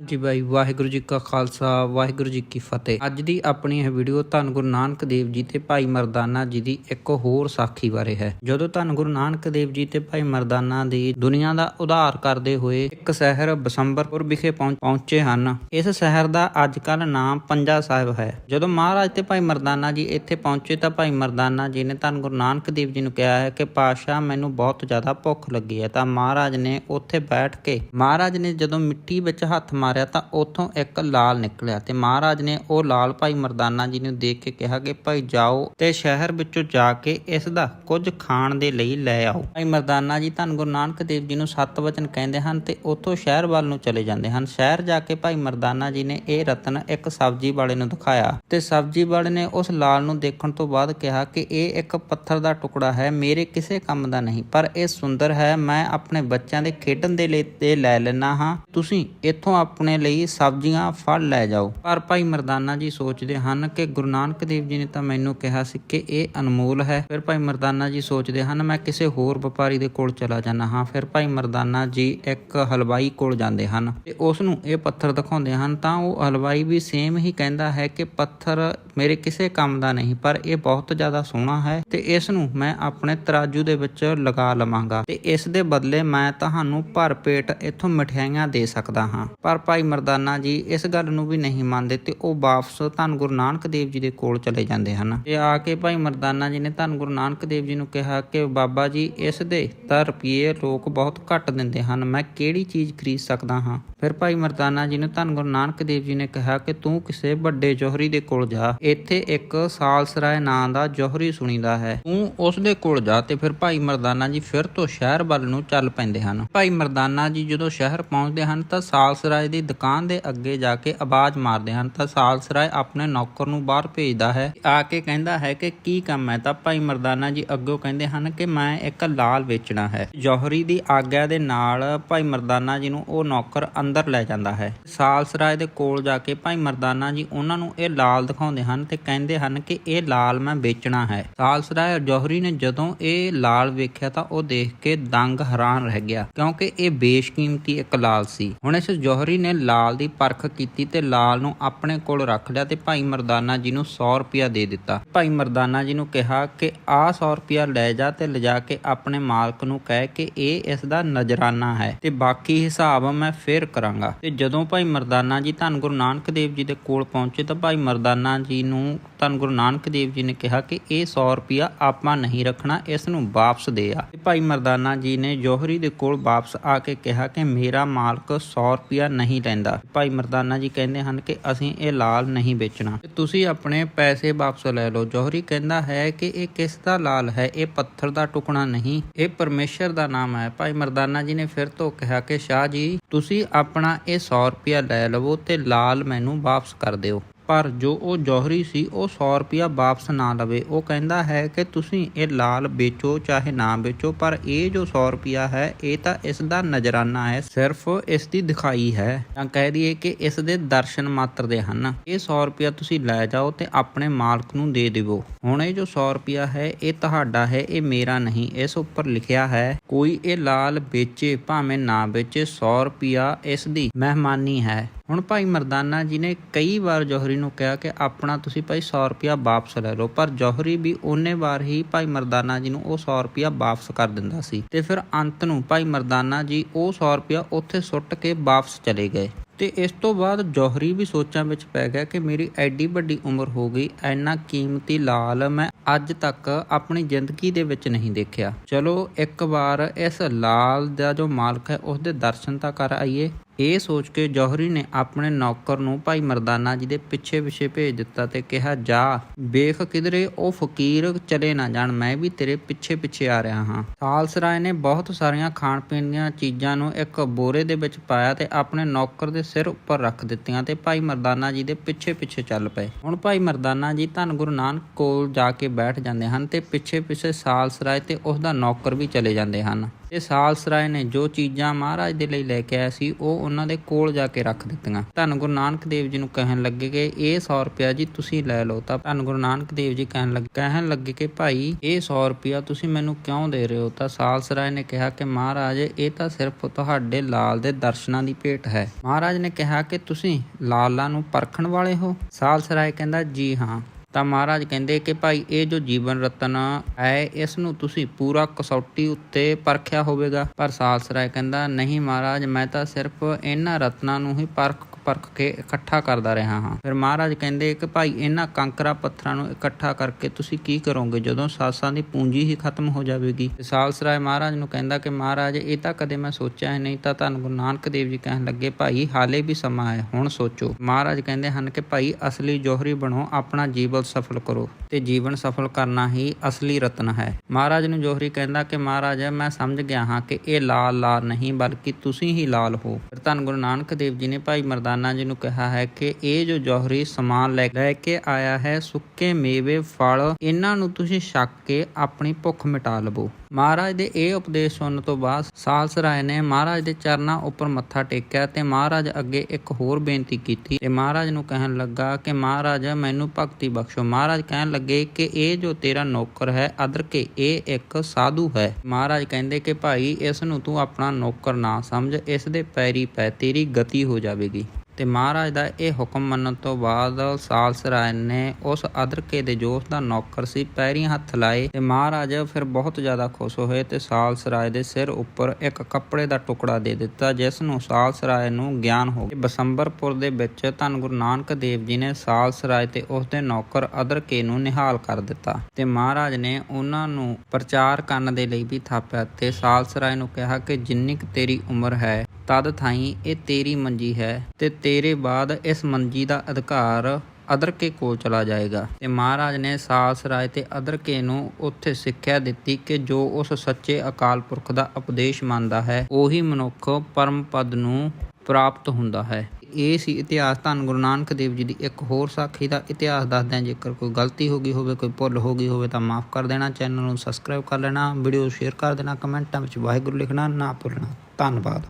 ਜੀ ਬਾਈ, ਵਾਹਿਗੁਰੂ ਜੀ ਕਾ ਖਾਲਸਾ, ਵਾਹਿਗੁਰੂ ਜੀ ਕੀ ਫਤਿਹ। ਅੱਜ ਦੀ ਆਪਣੀ ਇਹ ਵੀਡੀਓ ਧੰਨ ਗੁਰੂ ਨਾਨਕ ਦੇਵ ਜੀ ਤੇ ਭਾਈ ਮਰਦਾਨਾ ਜੀ ਦੀ ਇੱਕ ਹੋਰ ਸਾਖੀ ਬਾਰੇ ਹੈ। ਜਦੋਂ ਧੰਨ ਗੁਰੂ ਨਾਨਕ ਦੇਵ ਜੀ ਤੇ ਭਾਈ ਮਰਦਾਨਾ ਦੀ ਦੁਨੀਆ ਦਾ ਉਧਾਰ ਕਰਦੇ ਹੋਏ ਇੱਕ ਸ਼ਹਿਰ ਬਸੰਬਰਪੁਰ ਵਿਖੇ ਪਹੁੰਚੇ ਹਨ, ਇਸ ਸ਼ਹਿਰ ਦਾ ਅੱਜ ਕੱਲ ਨਾਮ ਪੰਜਾ ਸਾਹਿਬ ਹੈ। ਜਦੋਂ ਮਹਾਰਾਜ ਤੇ ਭਾਈ ਮਰਦਾਨਾ ਜੀ ਇੱਥੇ ਪਹੁੰਚੇ ਤਾਂ ਭਾਈ ਮਰਦਾਨਾ ਜੀ ਨੇ ਧੰਨ ਗੁਰੂ ਨਾਨਕ ਦੇਵ ਜੀ ਨੂੰ ਕਿਹਾ ਹੈ ਕਿ ਪਾਸ਼ਾ ਮੈਨੂੰ ਬਹੁਤ ਜ਼ਿਆਦਾ ਭੁੱਖ ਲੱਗੀ ਹੈ ਤਾਂ ਮਹਾਰਾਜ ਨੇ ਉੱਥੇ ਬੈਠ ਕੇ, ਮਹਾਰਾਜ ਨੇ ਜਦੋਂ ਮਿੱਟੀ ਵਿੱਚ ਹੱਥ ਮਾਰਿਆ ਤਾਂ ਉੱਥੋਂ ਇੱਕ ਲਾਲ ਨਿਕਲਿਆ ਤੇ ਮਹਾਰਾਜ ਨੇ ਉਹ ਲਾਲ ਭਾਈ ਮਰਦਾਨਾ ਜੀ ਨੂੰ ਦੇਖ ਕੇ ਕਿਹਾ ਕਿ ਭਾਈ ਜਾਓ ਤੇ ਸ਼ਹਿਰ ਵਿੱਚੋਂ ਜਾ ਕੇ ਇਸ ਦਾ ਕੁਝ ਖਾਣ ਦੇ ਲਈ ਲੈ ਆਓ। ਭਾਈ ਮਰਦਾਨਾ ਜੀ ਧੰਨ ਗੁਰੂ ਨਾਨਕ ਦੇਵ ਜੀ ਨੂੰ ਸੱਤ ਵਚਨ ਕਹਿੰਦੇ ਹਨ ਤੇ ਉੱਥੋਂ ਸ਼ਹਿਰ ਵੱਲ ਨੂੰ ਚਲੇ ਜਾਂਦੇ ਹਨ। ਸ਼ਹਿਰ ਜਾ ਕੇ ਭਾਈ ਮਰਦਾਨਾ ਜੀ ਨੇ ਇਹ ਰਤਨ ਇੱਕ ਸਬਜ਼ੀ ਵਾਲੇ ਨੂੰ ਦਿਖਾਇਆ ਤੇ ਸਬਜ਼ੀ ਵਾਲੇ ਨੇ ਉਸ ਲਾਲ ਨੂੰ ਦੇਖਣ ਤੋਂ ਬਾਅਦ ਕਿਹਾ ਕਿ ਇਹ ਇੱਕ ਪੱਥਰ ਦਾ ਟੁਕੜਾ ਹੈ, ਮੇਰੇ ਕਿਸੇ ਕੰਮ ਦਾ ਨਹੀਂ, ਪਰ ਇਹ ਸੁੰਦਰ ਹੈ, ਮੈਂ ਆਪਣੇ ਬੱਚਿਆਂ ਦੇ ਖੇਡਣ ਦੇ ਲਈ ਤੇ ਲੈ ਲੈਣਾ ਹਾਂ। ਤੁਸੀਂ ਇੱਥੋਂ ਆਪਣੇ ਲਈ ਸਬਜ਼ੀਆਂ ਫਲ ਲੈ ਜਾਓ। ਪਰ ਭਾਈ ਮਰਦਾਨਾ ਜੀ ਸੋਚਦੇ ਹਨ ਕਿ ਗੁਰੂ ਨਾਨਕ ਦੇਵ ਜੀ ਨੇ ਤਾਂ ਮੈਨੂੰ ਕਿਹਾ ਸੀ ਕਿ ਇਹ ਅਨਮੋਲ ਹੈ। ਫਿਰ ਭਾਈ ਮਰਦਾਨਾ ਜੀ ਸੋਚਦੇ ਹਨ, ਮੈਂ ਕਿਸੇ ਹੋਰ ਵਪਾਰੀ ਦੇ ਕੋਲ ਚਲਾ ਜਾਣਾ ਹਾਂ। ਫਿਰ ਭਾਈ ਮਰਦਾਨਾ ਜੀ ਇੱਕ ਹਲਵਾਈ ਕੋਲ ਜਾਂਦੇ ਹਨ ਤੇ ਉਸ ਨੂੰ ਇਹ ਪੱਥਰ ਦਿਖਾਉਂਦੇ ਹਨ। ਤਾਂ ਉਹ ਹਲਵਾਈ ਵੀ ਸੇਮ ਹੀ ਕਹਿੰਦਾ ਹੈ ਕਿ ਪੱਥਰ ਮੇਰੇ ਕਿਸੇ ਕੰਮ ਦਾ ਨਹੀਂ, ਪਰ ਇਹ ਬਹੁਤ ਜ਼ਿਆਦਾ ਸੋਹਣਾ ਹੈ ਤੇ ਇਸ ਨੂੰ ਮੈਂ ਆਪਣੇ ਤਰਾਜੂ ਦੇ ਵਿੱਚ ਲਗਾ ਲਵਾਂਗਾ ਤੇ ਇਸ ਦੇ ਬਦਲੇ ਮੈਂ ਤੁਹਾਨੂੰ ਭਰ ਪੇਟ ਇਥੋਂ ਮਠਿਆਈਆਂ ਦੇ ਸਕਦਾ ਹਾਂ। ਪਰ ਭਾਈ ਮਰਦਾਨਾ ਜੀ, ਇਸ ਗੱਲ ਨੂੰ ਵੀ ਨਹੀਂ ਮੰਨਦੇ ਤੇ ਉਹ ਵਾਪਸ ਧੰਨ ਗੁਰੂ ਨਾਨਕ ਦੇਵ ਜੀ ਦੇ ਕੋਲ ਚਲੇ ਜਾਂਦੇ ਹਨ। ਤੇ ਆ ਕੇ ਭਾਈ ਮਰਦਾਨਾ ਜੀ ਨੇ ਧੰਨ ਗੁਰੂ ਨਾਨਕ ਦੇਵ ਜੀ ਨੂੰ ਕਿਹਾ ਕਿ ਬਾਬਾ ਜੀ, ਇਸ ਦੇ ਤਾਂ ਰੁਪਏ ਲੋਕ ਬਹੁਤ ਘੱਟ ਦਿੰਦੇ ਹਨ, ਮੈਂ ਕਿਹੜੀ ਚੀਜ਼ ਖਰੀਦ ਸਕਦਾ ਹਾਂ? ਫਿਰ ਭਾਈ ਮਰਦਾਨਾ ਜੀ ਨੇ ਧੰਨ ਗੁਰੂ ਨਾਨਕ ਦੇਵ ਜੀ ਨੇ ਕਿਹਾ ਕਿ ਤੂੰ ਕਿਸੇ ਵੱਡੇ ਜੋਹਰੀ ਦੇ ਕੋਲ ਜਾ, ਇੱਥੇ ਇੱਕ ਸਾਲਸਰਾਏ ਨਾਂ ਦਾ ਜੋਹਰੀ ਸੁਣੀਦਾ ਹੈ। ਤੂੰ ਉਸ ਦੇ ਕੋਲ ਜਾ ਤੇ ਫਿਰ ਭਾਈ ਮਰਦਾਨਾ ਜੀ ਫਿਰ ਤੋਂ ਸ਼ਹਿਰ ਵੱਲ ਨੂੰ ਚੱਲ ਪੈਂਦੇ ਹਨ। ਭਾਈ ਮਰਦਾਨਾ ਜੀ ਜਦੋਂ ਸ਼ਹਿਰ ਪਹੁੰਚਦੇ ਹਨ ਤਾਂ ਸਾਲਸਰਾਏ ਦੀ ਦੁਕਾਨ ਦੇ ਅੱਗੇ ਜਾ ਕੇ ਆਵਾਜ਼ ਮਾਰਦੇ ਹਨ ਤਾਂ ਸਾਲਸਰਾਏ ਆਪਣੇ ਨੌਕਰ ਨੂੰ ਬਾਹਰ ਭੇਜਦਾ ਹੈ। ਆ ਕੇ ਕਹਿੰਦਾ ਹੈ ਕਿ ਕੀ ਕੰਮ ਹੈ? ਤਾਂ ਭਾਈ ਮਰਦਾਨਾ ਜੀ ਅੱਗੋਂ ਕਹਿੰਦੇ ਹਨ ਕਿ ਮੈਂ ਇੱਕ ਲਾਲ ਵੇਚਣਾ ਹੈ। ਜੋਹਰੀ ਦੀ ਆਗਿਆ ਦੇ ਨਾਲ ਭਾਈ ਮਰਦਾਨਾ ਜੀ ਨੂੰ ਉਹ ਨੌਕਰ ਅੰਦਰ ਲੈ ਜਾਂਦਾ ਹੈ। ਸਾਲਸਰਾਏ ਦੇ ਕੋਲ ਜਾ ਕੇ ਭਾਈ ਮਰਦਾਨਾ ਜੀ ਉਹਨਾਂ ਨੂੰ ਇਹ ਲਾਲ ਦਿਖਾਉਂਦੇ ਹਨ ਤੇ ਕਹਿੰਦੇ ਹਨ ਕਿ ਇਹ ਲਾਲ ਮੈਂ ਵੇਚਣਾ ਹੈ। ਸਾਲਸਰਾਏ ਜੋਹਰੀ ਨੇ ਜਦੋਂ ਇਹ ਲਾਲ ਵੇਖਿਆ ਤਾਂ ਉਹ ਦੇਖ ਕੇ ਦੰਗ ਹੈਰਾਨ ਰਹਿ ਗਿਆ ਕਿਉਂਕਿ ਇਹ ਬੇਸ਼ਕੀਮਤੀ ਇੱਕ ਲਾਲ ਸੀ। ਹੁਣ ਇਸ ਜੋਹਰੀ ਨੇ ਲਾਲ ਦੀ ਪਰਖ ਕੀਤੀ ਤੇ ਲਾਲ ਨੂੰ ਆਪਣੇ ਕੋਲ ਰੱਖ ਲਿਆ ਤੇ ਭਾਈ ਮਰਦਾਨਾ ਜੀ ਨੂੰ 100 ਰੁਪਇਆ ਦੇ ਦਿੱਤਾ। ਭਾਈ ਮਰਦਾਨਾ ਜੀ ਨੂੰ ਕਿਹਾ ਕਿ ਆਹ 100 ਰੁਪਇਆ ਲੈ ਜਾ ਤੇ ਲਿਜਾ ਕੇ ਆਪਣੇ ਮਾਲਕ ਨੂੰ ਕਹਿ ਕਿ ਇਹ ਇਸ ਦਾ ਨਜ਼ਰਾਨਾ ਹੈ ਤੇ ਬਾਕੀ ਹਿਸਾਬ ਮੈਂ ਫੇਰ ਕਰਾਂਗਾ। ਤੇ ਜਦੋਂ ਭਾਈ ਮਰਦਾਨਾ ਜੀ ਧੰਨ ਗੁਰੂ ਨਾਨਕ ਦੇਵ ਜੀ ਦੇ ਕੋਲ ਪਹੁੰਚੇ ਤਾਂ ਭਾਈ ਮਰਦਾਨਾ ਜੀ ਨੂੰ ਧੰਨ ਗੁਰੂ ਨਾਨਕ ਦੇਵ ਜੀ ਨੇ ਕਿਹਾ ਕਿ ਇਹ 100 ਰੁਪਇਆ ਆਪਾਂ ਨਹੀਂ ਰੱਖਣਾ, ਇਸ ਨੂੰ ਵਾਪਸ ਦੇ ਆ। ਤੇ ਭਾਈ ਮਰਦਾਨਾ ਜੀ ਨੇ ਜੋਹਰੀ ਦੇ ਕੋਲ ਵਾਪਸ ਆ ਕੇ ਕਿਹਾ ਕਿ ਮੇਰਾ ਮਾਲਕ 100 ਰੁਪਇਆ ਨਹੀਂ ਲੈਂਦਾ। ਭਾਈ ਮਰਦਾਨਾ ਜੀ ਕਹਿੰਦੇ ਹਨ ਕਿ ਅਸੀਂ ਇਹ ਲਾਲ ਨਹੀਂ ਵੇਚਣਾ। ਤੁਸੀਂ ਆਪਣੇ ਪੈਸੇ ਵਾਪਸ ਲੈ ਲਓ। ਜੋਹਰੀ ਕਹਿੰਦਾ ਹੈ ਕਿ ਇਹ ਕਿਸ ਦਾ ਲਾਲ ਹੈ? ਇਹ ਪੱਥਰ ਦਾ ਟੁਕੜਾ ਨਹੀਂ, ਇਹ ਪਰਮੇਸ਼ਰ ਦਾ ਨਾਮ ਹੈ। ਭਾਈ ਮਰਦਾਨਾ ਜੀ ਨੇ ਫਿਰ ਤੋਂ ਕਿਹਾ ਕਿ ਸ਼ਾਹ ਜੀ, ਤੁਸੀਂ ਆਪਣਾ ਇਹ 100 ਰੁਪਇਆ ਲੈ ਲਵੋ ਤੇ ਲਾਲ ਮੈਨੂੰ ਵਾਪਸ ਕਰ ਦਿਓ। ਪਰ ਜੋ ਉਹ ਜੋਹਰੀ ਸੀ, ਉਹ 100 ਰੁਪਇਆ ਵਾਪਸ ਨਾ ਲਵੇ। ਉਹ ਕਹਿੰਦਾ ਹੈ ਕਿ ਤੁਸੀਂ ਇਹ ਲਾਲ ਵੇਚੋ ਚਾਹੇ ਨਾ ਵੇਚੋ, ਪਰ ਇਹ ਜੋ 100 ਰੁਪਇਆ ਹੈ, ਇਹ ਤਾਂ ਇਸ ਦਾ ਨਜ਼ਰਾਨਾ ਹੈ, ਸਿਰਫ ਇਸ ਦੀ ਦਿਖਾਈ ਹੈ। ਤਾਂ ਕਹਿ ਦਈਏ ਕਿ ਇਸ ਦੇ ਦਰਸ਼ਨ ਮਾਤਰ ਦੇ ਹਨ। ਇਹ 100 ਰੁਪਇਆ ਤੁਸੀਂ ਲੈ ਜਾਓ ਤੇ ਆਪਣੇ ਮਾਲਕ ਨੂੰ ਦੇ ਦਿਵੋ। ਹੁਣ ਇਹ ਜੋ 100 ਰੁਪਇਆ ਹੈ, ਇਹ ਤੁਹਾਡਾ ਹੈ, ਇਹ ਮੇਰਾ ਨਹੀਂ। ਇਸ ਉੱਪਰ ਲਿਖਿਆ ਹੈ, ਕੋਈ ਇਹ ਲਾਲ ਵੇਚੇ ਭਾਵੇਂ ਨਾ ਵੇਚੇ 100 ਰੁਪਇਆ ਇਸ ਦੀ ਮਹਿਮਾਨੀ ਹੈ। ਹੁਣ ਭਾਈ ਮਰਦਾਨਾ ਜੀ ਨੇ ਕਈ ਵਾਰ ਜੋਹਰੀ ਨੂੰ ਕਿਹਾ ਕਿ ਆਪਣਾ ਤੁਸੀਂ ਭਾਈ 100 ਰੁਪਇਆ ਵਾਪਸ ਲੈ ਲਓ, ਪਰ ਜੋਹਰੀ ਵੀ ਉਹਨੇ ਵਾਰ ਹੀ ਭਾਈ ਮਰਦਾਨਾ ਜੀ ਨੂੰ ਉਹ 100 ਰੁਪਇਆ ਵਾਪਸ ਕਰ ਦਿੰਦਾ ਸੀ ਤੇ ਫਿਰ ਅੰਤ ਨੂੰ ਭਾਈ ਮਰਦਾਨਾ ਜੀ ਉਹ 100 ਰੁਪਇਆ ਉੱਥੇ ਸੁੱਟ ਕੇ ਵਾਪਸ ਚਲੇ ਗਏ। ਤੇ ਇਸ ਤੋਂ ਬਾਅਦ ਜੋਹਰੀ ਵੀ ਸੋਚਾਂ ਵਿੱਚ ਪੈ ਗਿਆ ਕਿ ਮੇਰੀ ਐਡੀ ਵੱਡੀ ਉਮਰ ਹੋ ਗਈ ਐਨਾ ਕੀਮਤੀ ਲਾਲ ਮੈਂ ਅੱਜ ਤੱਕ ਆਪਣੀ ਜ਼ਿੰਦਗੀ ਦੇ ਵਿੱਚ ਨਹੀਂ ਦੇਖਿਆ। ਚਲੋ ਇੱਕ ਵਾਰ ਇਸ ਲਾਲ ਦਾ ਜੋ ਮਾਲਕ ਹੈ ਉਸ ਦੇ ਦਰਸ਼ਨ ਤਾਂ ਕਰ ਆਈਏ। ਇਹ ਸੋਚ ਕੇ ਜੋਹਰੀ ਨੇ ਆਪਣੇ ਨੌਕਰ ਨੂੰ ਭਾਈ ਮਰਦਾਨਾ ਜੀ ਦੇ ਪਿੱਛੇ ਪਿੱਛੇ ਭੇਜ ਦਿੱਤਾ ਤੇ ਕਿਹਾ, ਜਾ, ਵੇਖ ਕਿਧਰੇ ਉਹ ਫਕੀਰ ਚਲੇ ਨਾ ਜਾਣ, ਮੈਂ ਵੀ ਤੇਰੇ ਪਿੱਛੇ ਪਿੱਛੇ ਆ ਰਿਹਾ ਹਾਂ ਸਾਲਸਰਾਏ ਨੇ ਬਹੁਤ ਸਾਰੀਆਂ ਖਾਣ ਪੀਣ ਦੀਆਂ ਚੀਜ਼ਾਂ ਨੂੰ ਇੱਕ ਬੋਰੇ ਦੇ ਵਿੱਚ ਪਾਇਆ ਤੇ ਆਪਣੇ ਨੌਕਰ ਦੇ ਸਿਰ ਉੱਪਰ ਰੱਖ ਦਿੱਤੀਆਂ ਤੇ ਭਾਈ ਮਰਦਾਨਾ ਜੀ ਦੇ ਪਿੱਛੇ ਪਿੱਛੇ ਚੱਲ ਪਏ। ਹੁਣ ਭਾਈ ਮਰਦਾਨਾ ਜੀ ਧੰਨ ਗੁਰੂ ਨਾਨਕ ਕੋਲ ਜਾ ਕੇ ਬੈਠ ਜਾਂਦੇ ਹਨ ਤੇ ਪਿੱਛੇ ਪਿੱਛੇ ਸਾਲਸਰਾਏ ਤੇ ਉਸ ਦਾ ਨੌਕਰ ਵੀ ਚਲੇ ਜਾਂਦੇ ਹਨ। ਤੇ ਸਾਲਸਰਾਏ ਨੇ ਜੋ ਚੀਜ਼ਾਂ ਮਹਾਰਾਜ ਦੇ ਲਈ ਲੈ ਕੇ ਆਇਆ ਸੀ, ਉਹ ਉਹਨਾਂ ਦੇ ਕੋਲ ਜਾ ਕੇ ਰੱਖ ਦਿੱਤੀਆਂ। ਧੰਨ ਗੁਰੂ ਨਾਨਕ ਦੇਵ ਜੀ ਨੂੰ ਕਹਿਣ ਲੱਗੇ ਕਿ ਇਹ 100 ਰੁਪਿਆ ਜੀ ਤੁਸੀਂ ਲੈ ਲਓ ਤਾਂ ਧੰਨ ਗੁਰੂ ਨਾਨਕ ਦੇਵ ਜੀ ਕਹਿਣ ਲੱਗੇ ਕਹਿਣ ਲੱਗੇ ਕਿ ਭਾਈ, ਇਹ 100 ਰੁਪਿਆ ਤੁਸੀਂ ਮੈਨੂੰ ਕਿਉਂ ਦੇ ਰਹੇ ਹੋ? ਤਾਂ ਸਾਲਸਰਾਏ ਨੇ ਕਿਹਾ ਕਿ ਮਹਾਰਾਜ, ਇਹ ਤਾਂ ਸਿਰਫ ਤੁਹਾਡੇ ਲਾਲ ਦੇ ਦਰਸ਼ਨਾਂ ਦੀ ਭੇਟ ਹੈ। ਮਹਾਰਾਜ ਨੇ ਕਿਹਾ ਕਿ ਤੁਸੀਂ ਲਾਲਾਂ ਨੂੰ ਪਰਖਣ ਵਾਲੇ ਹੋ? ਸਾਲਸਰਾਏ ਕਹਿੰਦਾ, ਜੀ ਹਾਂ। ਤਾਂ ਮਹਾਰਾਜ ਕਹਿੰਦੇ ਕਿ ਭਾਈ ਇਹ ਜੋ ਜੀਵਨ ਰਤਨ ਹੈ, ਇਸ ਨੂੰ ਤੁਸੀਂ ਪੂਰਾ ਕਸੌਟੀ ਉੱਤੇ ਪਰਖਿਆ ਹੋਵੇਗਾ। ਪਰ ਸਾਲਸਰਾਏ ਕਹਿੰਦਾ, ਨਹੀਂ ਮਹਾਰਾਜ, ਮੈਂ ਤਾਂ ਸਿਰਫ ਇਹਨਾਂ ਰਤਨਾਂ ਨੂੰ ਹੀ ਪਰਖ ਪਰਖ ਕੇ ਇਕੱਠਾ ਕਰਦਾ ਰਿਹਾ ਹਾਂ। ਫਿਰ ਮਹਾਰਾਜ ਕਹਿੰਦੇ ਕਿ ਭਾਈ ਇਹਨਾਂ ਕੰਕਰਾ ਪੱਥਰਾਂ ਨੂੰ ਇਕੱਠਾ ਕਰਕੇ ਤੁਸੀਂ ਕੀ ਕਰੋਗੇ? ਜਦੋਂ ਸਾਸਾਂ ਦੀ ਪੂੰਜੀ ਹੀ ਖਤਮ ਹੋ ਜਾਵੇਗੀ। ਸਾਲਸਰਾਏ ਮਹਾਰਾਜ ਨੂੰ ਕਹਿੰਦਾ ਕਿ ਮਹਾਰਾਜ, ਇਹ ਤਾਂ ਕਦੇ ਮੈਂ ਸੋਚਿਆ ਹੀ ਨਹੀਂ, ਤਾਂ ਧੰਨ ਗੁਰੂ ਨਾਨਕ ਦੇਵ ਜੀ ਕਹਿਣ ਲੱਗੇ, ਭਾਈ, ਹਾਲੇ ਵੀ ਸਮਾਂ ਹੈ, ਹੁਣ ਸੋਚੋ। ਮਹਾਰਾਜ ਕਹਿੰਦੇ ਹਨ ਕਿ ਭਾਈ, ਅਸਲੀ ਜੋਹਰੀ ਬਣੋ, ਆਪਣਾ ਜੀਵਨ ਸਫਲ ਕਰੋ। ਤੇ ਜੀਵਨ ਸਫਲ ਕਰਨਾ ਹੀ ਅਸਲੀ ਰਤਨ ਹੈ। ਮਹਾਰਾਜ ਨੂੰ ਜੋਹਰੀ ਕਹਿੰਦਾ ਕਿ ਮਹਾਰਾਜ, ਮੈਂ ਸਮਝ ਗਿਆ ਹਾਂ ਕਿ ਇਹ ਲਾਲ ਲਾਲ ਨਹੀਂ, ਬਲਕਿ ਤੁਸੀਂ ਹੀ ਲਾਲ ਹੋ। ਫਿਰ ਧੰਨ ਗੁਰੂ ਨਾਨਕ ਦੇਵ ਜੀ ਨੇ ਭਾਈ ਮਰਦਾਨ ਜੀ ਨੂੰ ਕਿਹਾ ਹੈ ਕਿ ਇਹ ਜੋ ਜੋਹਰੀ ਸਮਾਨ ਲੈ ਲੈ ਕੇ ਆਇਆ ਹੈ, ਸੁੱਕੇ ਮੇਵੇ, ਫਲ, ਇਹਨਾਂ ਨੂੰ ਤੁਸੀਂ ਛੱਕ ਕੇ ਆਪਣੀ ਭੁੱਖ ਮਿਟਾ ਲਵੋ। ਮਹਾਰਾਜ ਦੇ ਇਹ ਉਪਦੇਸ਼ ਸੁਣਨ ਤੋਂ ਬਾਅਦ ਸਾਲਸਰਾਏ ਨੇ ਮਹਾਰਾਜ ਦੇ ਚਰਨਾਂ ਉੱਪਰ ਮੱਥਾ ਟੇਕਿਆ ਤੇ ਮਹਾਰਾਜ ਅੱਗੇ ਇੱਕ ਹੋਰ ਬੇਨਤੀ ਕੀਤੀ ਤੇ ਮਹਾਰਾਜ ਨੂੰ ਕਹਿਣ ਲੱਗਾ ਕਿ ਮਹਾਰਾਜ, ਮੈਨੂੰ ਭਗਤੀ ਬਖਸ਼ੋ। ਮਹਾਰਾਜ ਕਹਿਣ ਲੱਗੇ ਕਿ ਇਹ ਜੋ ਤੇਰਾ ਨੌਕਰ ਹੈ, ਅਦਰਕੇ ਇਹ ਇੱਕ ਸਾਧੂ ਹੈ। ਮਹਾਰਾਜ ਕਹਿੰਦੇ ਕਿ ਭਾਈ, ਇਸ ਨੂੰ ਤੂੰ ਆਪਣਾ ਨੌਕਰ ਨਾ ਸਮਝ, ਇਸ ਦੇ ਪੈਰੀ ਪੈ ਤੇਰੀ ਗਤੀ ਹੋ ਜਾਵੇਗੀ। ਤੇ ਮਹਾਰਾਜ ਦਾ ਇਹ ਹੁਕਮ ਮੰਨਣ ਤੋਂ ਬਾਅਦ ਸਾਲਸਰਾਏ ਨੇ ਉਸ ਅਦਰਕੇ ਦੇ ਜੋਸ਼ ਦਾ ਨੌਕਰ ਸੀ, ਪੈਰੀਂ ਹੱਥ ਲਾਏ ਤੇ ਮਹਾਰਾਜ ਫਿਰ ਬਹੁਤ ਜ਼ਿਆਦਾ ਖੁਸ਼ ਹੋਏ ਤੇ ਸਾਲਸਰਾਏ ਦੇ ਸਿਰ ਉੱਪਰ ਇੱਕ ਕੱਪੜੇ ਦਾ ਟੁਕੜਾ ਦੇ ਦਿੱਤਾ, ਜਿਸ ਨੂੰ ਸਾਲਸਰਾਏ ਨੂੰ ਗਿਆਨ ਹੋ ਗਿਆ। ਬਸੰਬਰਪੁਰ ਦੇ ਵਿੱਚ ਧੰਨ ਗੁਰੂ ਨਾਨਕ ਦੇਵ ਜੀ ਨੇ ਸਾਲਸਰਾਏ ਤੇ ਉਸ ਦੇ ਨੌਕਰ ਅਦਰਕੇ ਨੂੰ ਨਿਹਾਲ ਕਰ ਦਿੱਤਾ ਤੇ ਮਹਾਰਾਜ ਨੇ ਉਹਨਾਂ ਨੂੰ ਪ੍ਰਚਾਰ ਕਰਨ ਦੇ ਲਈ ਵੀ ਥਾਪਿਆ ਤੇ ਸਾਲਸਰਾਏ ਨੂੰ ਕਿਹਾ ਕਿ ਜਿੰਨੀ ਕੁ ਤੇਰੀ ਉਮਰ ਹੈ, ਤਦ ਥਾਈ ਇਹ ਤੇਰੀ ਮੰਜੀ ਹੈ ਤੇ ਤੇਰੇ ਬਾਅਦ ਇਸ ਮੰਜੀ ਦਾ ਅਧਿਕਾਰ ਅਦਰਕੇ ਕੋਲ ਚਲਾ ਜਾਏਗਾ। ਤੇ ਮਹਾਰਾਜ ਨੇ ਸਾਸ ਰਾਏ ਤੇ ਅਦਰਕੇ ਨੂੰ ਉੱਥੇ ਸਿੱਖਿਆ ਦਿੱਤੀ ਕਿ ਜੋ ਉਸ ਸੱਚੇ ਅਕਾਲ ਪੁਰਖ ਦਾ ਉਪਦੇਸ਼ ਮੰਨਦਾ ਹੈ, ਉਹੀ ਮਨੁੱਖ ਪਰਮ ਪਦ ਨੂੰ ਪ੍ਰਾਪਤ ਹੁੰਦਾ ਹੈ। ਇਹ ਸੀ ਇਤਿਹਾਸ। ਧੰਨ ਗੁਰੂ ਨਾਨਕ ਦੇਵ ਜੀ ਦੀ ਇੱਕ ਹੋਰ ਸਾਖੀ ਦਾ ਇਤਿਹਾਸ। ਦੱਸਦਿਆਂ ਜੇਕਰ ਕੋਈ ਗਲਤੀ ਹੋ ਗਈ ਹੋਵੇ, ਕੋਈ ਭੁੱਲ ਹੋ ਗਈ ਹੋਵੇ, ਤਾਂ ਮਾਫ ਕਰ ਦੇਣਾ। ਚੈਨਲ ਨੂੰ ਸਬਸਕ੍ਰਾਈਬ ਕਰ ਲੈਣਾ। ਵੀਡੀਓ ਸ਼ੇਅਰ ਕਰ ਦੇਣਾ। ਕਮੈਂਟਾਂ ਵਿੱਚ ਵਾਹਿਗੁਰੂ ਲਿਖਣਾ ਨਾ ਭੁੱਲਣਾ। ਧੰਨਵਾਦ।